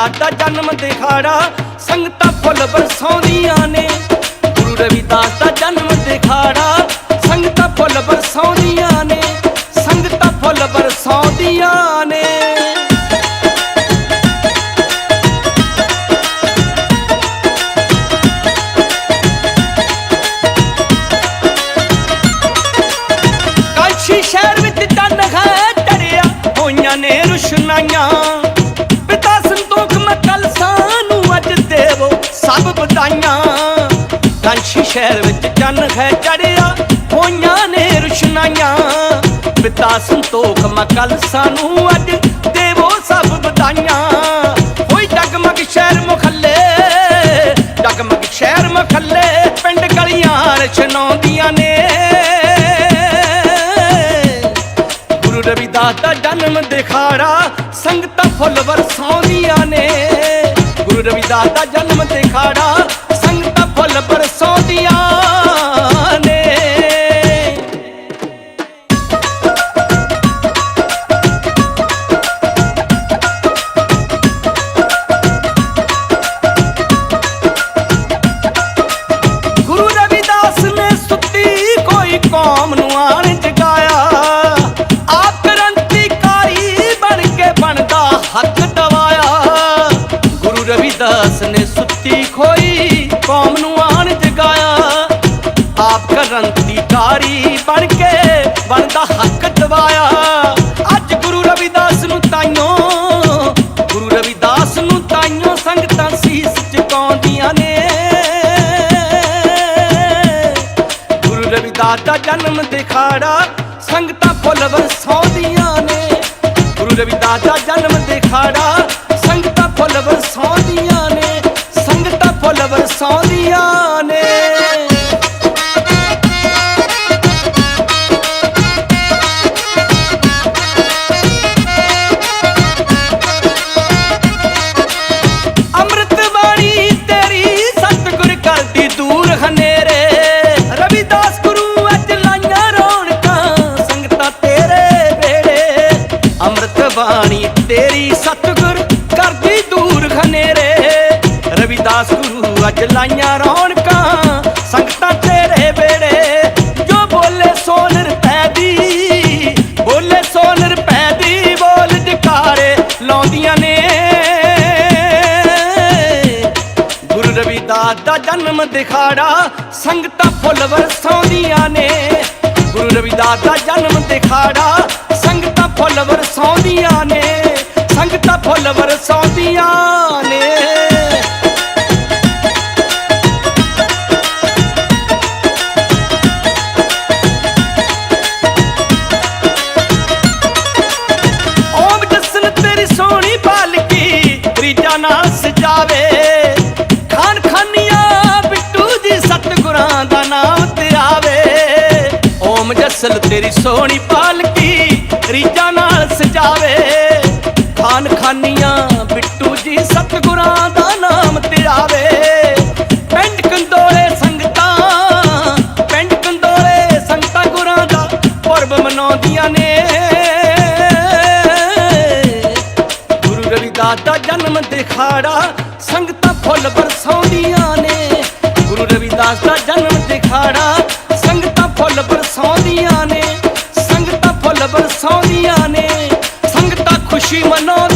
ਗੁਰੂ ਦਾ ਜਨਮ ਦਿਖਾੜਾ, ਸੰਗਤਾਂ ਫੁੱਲ ਬਰਸਾਉਂਦੀਆਂ ਨੇ। ਗੁਰੂ ਰਵਿਦਾਸ ਦਾ ਜਨਮ ਦਿਖਾੜਾ, ਸੰਗਤਾਂ ਫੁੱਲ ਬਰਸਾਉਂਦੀਆਂ ਨੇ, ਸੰਗਤਾਂ ਫੁੱਲ ਬਰਸਾਉਂਦੀਆਂ ਨੇ। ਕਾਸ਼ੀ ਸ਼ਹਿਰ ਵਿੱਚ ਚੰਨ ਹੈ। ਸਭ ਬਧਾਈਆਂ ਸ਼ਹਿਰ ਵਿੱਚ ਚੰਨ ਹੈ ਚੜਿਆ, ਹੋਈਆਂ ਨੇ ਰੁਸ਼ਨਾਈਆਂ। ਪਿਤਾ ਸੰਤੋਖ ਮਕਲ ਸਾਨੂੰ ਅੱਜ ਦੇਵੋ ਸਭ ਬਧਾਈਆਂ ਹੋਈ ਜਗਮਗ ਸ਼ਹਿਰ ਮੁਖੱਲੇ ਜਗਮਗ ਸ਼ਹਿਰ ਮੁਖੱਲੇ, ਪਿੰਡ ਗਲੀਆਂ ਰਚਨਾਉਂਦੀਆਂ ਨੇ। ਗੁਰੂ ਰਵਿਦਾਸ ਦਾ ਜਨਮ ਦਿਖਾੜਾ, ਸੰਗਤਾਂ ਫੁੱਲ ਵਰਸਾਉਂਦੀਆਂ ਨੇ। ਗੁਰੂ ਰਵਿਦਾਸ ਦਾ ਜਨਮ ਦਿਖਾੜਾ ਰਵਿਦਾਸ ਨੇ ਸੁੱਤੀ ਖੋਈ ਕੌਮ ਨੂੰ ਆਣ ਜਗਾਇਆ ਆਪ ਕ੍ਰਾਂਤੀਕਾਰੀ ਬਣ ਕੇ ਬਣਦਾ ਹੱਕ ਦਵਾਇਆ ਅੱਜ ਗੁਰੂ ਰਵਿਦਾਸ ਨੂੰ ਤਾਈਓ ਗੁਰੂ ਰਵਿਦਾਸ ਨੂੰ ਤਾਈਓ ਸੰਗਤਾਂ ਸੀਸ ਝੁਕਾਉਂਦੀਆਂ ਨੇ ਗੁਰੂ ਰਵਿਦਾਸ ਦਾ ਜਨਮ ਦਿਖਾੜਾ ਸੰਗਤਾਂ ਫੁੱਲ ਵਰਸਾਉਂਦੀਆਂ ਨੇ ਗੁਰੂ ਰਵਿਦਾਸ ਦਾ ਜਨਮ ਦਿਖਾੜਾ ਫੁੱਲ ਵਰਸਾਉਂਦੀਆਂ ਨੇ ਸੰਗਤਾਂ ਫੁੱਲ ਵਰਸਾਉਂਦੀਆਂ ਨੇ। ਅੱਜ ਲਾਈਆਂ ਰੌਣਕਾਂ, ਸੰਗਤਾਂ ਤੇਰੇ ਵੇੜੇ ਜੋ ਬੋਲੇ ਸੋਨ ਰੁਪੈ ਦੀ, ਬੋਲੇ ਸੋਨ ਰੁਪੈ ਦੀ, ਬੋਲ ਜਕਾਰੇ ਲਾਉਂਦੀਆਂ ਨੇ। ਗੁਰੂ ਰਵਿਦਾਸ ਦਾ ਜਨਮ ਦਿਖਾੜਾ ਸੰਗਤਾਂ ਫੁੱਲ ਵਰਸਾਉਂਦੀਆਂ ਨੇ। ਗੁਰੂ ਰਵਿਦਾਸ ਦਾ ਜਨਮ ਦਿਖਾੜਾ ਸੰਗਤਾਂ ਫੁੱਲ ਵਰਸਾਉਂਦੀਆਂ ਨੇ। ਸੰਗਤਾਂ ਫੁੱਲ ਵਰਸਾਉਂਦੀਆਂ ਨੇ। ਸਤਿਗੁਰਾਂ ਦਾ ਨਾਮ ਤੇ ਆਵੇ ਓਮ ਜਸਲ, ਤੇਰੀ ਸੋਹਣੀ ਪਾਲਕੀ ਰੀਜਾ ਨਾਲ ਸਜਾਵੇ। ਖਾਨ ਖਾਨੀਆਂ ਬਿੱਟੂ ਜੀ, ਸਤਿਗੁਰਾਂ ਦਾ ਨਾਮ ਤੇ ਆਵੇ ਪਿੰਡ ਕੰਦੋਲੇ ਸੰਗਤਾਂ, ਪਿੰਡ ਕੰਦੋਲੇ ਸੰਗਤਾਂ ਗੁਰਾਂ ਦਾ ਪੁਰਬ ਮਨਾਉਂਦੀਆਂ ਨੇ। ਗੁਰੂ ਰਵਿਦਾਸ ਦਾ ਜਨਮ ਦਿਖਾੜਾ ਸੰਗਤਾਂ ਫੁੱਲ ਬਰਸਾਉਂਦੀਆਂ she went know.